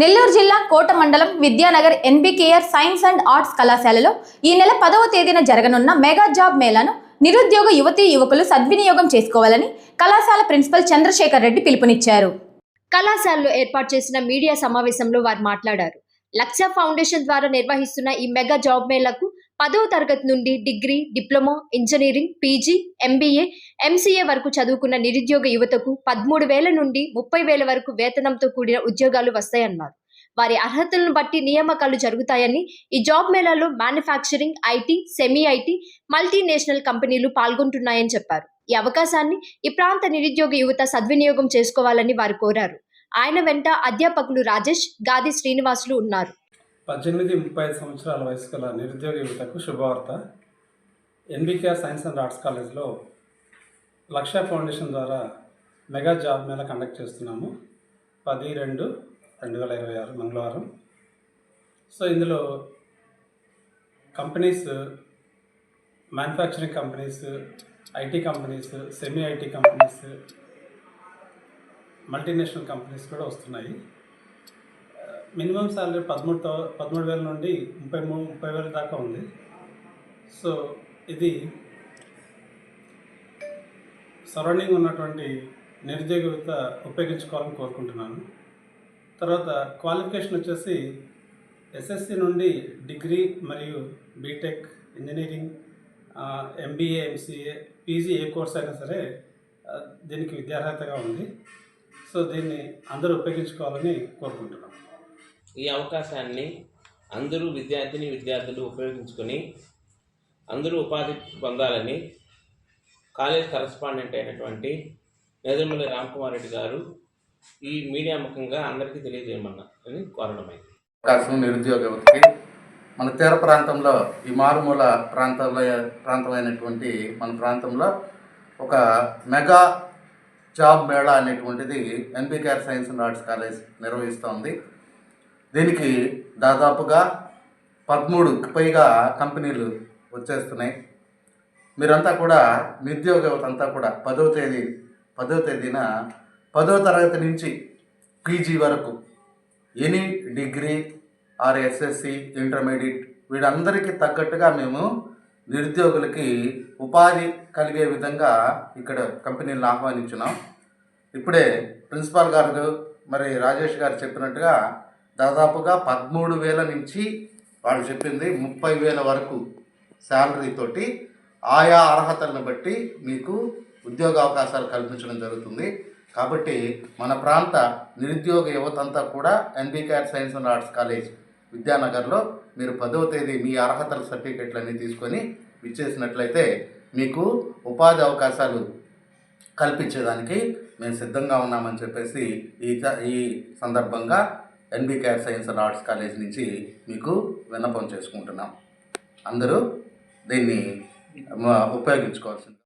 నెల్లూరు జిల్లా కోట మండలం Vidyanagar NBKR science and arts కళాశాలలో ఈ నెల పదవ తేదీన జరగనున్న మెగా జాబ్ మేళాను నిరుద్యోగ యువతీ యువకులు సద్వినియోగం చేసుకోవాలని కళాశాల ప్రిన్సిపల్ చంద్రశేఖర్ రెడ్డి పిలుపునిచ్చారు. కళాశాలలో ఏర్పాటు చేసిన మీడియా సమావేశంలో వారు మాట్లాడారు. లక్ష్య ఫౌండేషన్ ద్వారా నిర్వహిస్తున్న ఈ మెగా జాబ్ మేళకు పదవ తరగతి నుండి degree diploma engineering PG MBA MCA వరకు చదువుకున్న నిరుద్యోగ యువతకు పదమూడు వేల నుండి ముప్పై వేల వరకు వేతనంతో కూడిన ఉద్యోగాలు వస్తాయన్నారు. వారి అర్హతలను బట్టి నియామకాలు జరుగుతాయని ఈ job మేళాలో manufacturing IT semi IT multinational కంపెనీలు పాల్గొంటున్నాయని చెప్పారు. ఈ అవకాశాన్ని ఈ ప్రాంత నిరుద్యోగ యువత సద్వినియోగం చేసుకోవాలని వారు కోరారు. ఆయన వెంట అధ్యాపకులు రాజేష్ గాది శ్రీనివాసులు ఉన్నారు. పద్దెనిమిది ముప్పై ఐదు సంవత్సరాల వయసు గల నిరుద్యోగ యువతకు శుభవార్త. ఎన్బికే సైన్స్ అండ్ ఆర్ట్స్ కాలేజ్లో లక్ష ఫౌండేషన్ ద్వారా మెగా జాబ్ మేళ కండక్ట్ చేస్తున్నాము. పది రెండు రెండు వేల ఇరవై ఆరు మంగళవారం. సో ఇందులో companies manufacturing companies IT companies semi IT companies multinational companies కూడా వస్తున్నాయి. మినిమం శాలరీ పదమూడు పదమూడు వేల నుండి ముప్పై మూడు ముప్పై వేల దాకా ఉంది. సో ఇది సరౌండింగ్ ఉన్నటువంటి నిరుద్యోగత ఉపయోగించుకోవాలని కోరుకుంటున్నాను. తర్వాత క్వాలిఫికేషన్ వచ్చేసి ఎస్ఎస్సి నుండి డిగ్రీ మరియు BTech engineering MBA MCA PG ఏ కోర్స్ అయినా సరే దీనికి విద్యార్హతగా ఉంది. సో దీన్ని అందరూ ఉపయోగించుకోవాలని కోరుకుంటున్నాం. ఈ అవకాశాన్ని అందరూ విద్యార్థిని విద్యార్థులు ఉపయోగించుకొని అందరూ ఉపాధి పొందాలని కాలేజ్ కరస్పాండెంట్ అయినటువంటి నేదురుమల్లి రామ్కుమార్ రెడ్డి గారు ఈ మీడియా ముఖంగా అందరికీ తెలియజేయమన్నారని కోరడమైంది. అవకాశం నిరుద్యోగ యువతకి మన తీర ప్రాంతంలో ఈ మారుమూల ప్రాంతంలో ప్రాంతమైనటువంటి మన ప్రాంతంలో ఒక మెగా జాబ్ మేళా అనేటువంటిది NBKR science and arts college నిర్వహిస్తోంది. దీనికి దాదాపుగా పదమూడుకి పైగా కంపెనీలు వచ్చేస్తున్నాయి. మీరంతా కూడా నిరుద్యోగ అంతా కూడా పదో తేదీ పదో తేదీన పదో తరగతి నుంచి పీజీ వరకు any degree or SSC intermediate వీడందరికీ తగ్గట్టుగా మేము నిరుద్యోగులకి ఉపాధి కలిగే విధంగా ఇక్కడ కంపెనీలను ఆహ్వానించున్నాం ఇప్పుడే ప్రిన్సిపాల్ గారు మరి రాజేష్ గారు చెప్పినట్టుగా దాదాపుగా పదమూడు వేల నుంచి వాడు చెప్పింది ముప్పై వేల వరకు శాలరీ తోటి ఆయా అర్హతలను బట్టి మీకు ఉద్యోగ అవకాశాలు కల్పించడం జరుగుతుంది. కాబట్టి మన ప్రాంత నిరుద్యోగ యువతంతా కూడా NBKR science and arts college విద్యానగర్లో మీరు పదవ తేదీ మీ అర్హతల సర్టిఫికెట్లన్నీ తీసుకొని ఇచ్చేసినట్లయితే మీకు ఉపాధి అవకాశాలు కల్పించేదానికి మేము సిద్ధంగా ఉన్నామని చెప్పేసి ఈ త- ఈ సందర్భంగా NBKR science and arts college నుంచి మీకు విన్నపం చేసుకుంటున్నాం. అందరూ దీన్ని ఉపయోగించుకోవాల్సింది.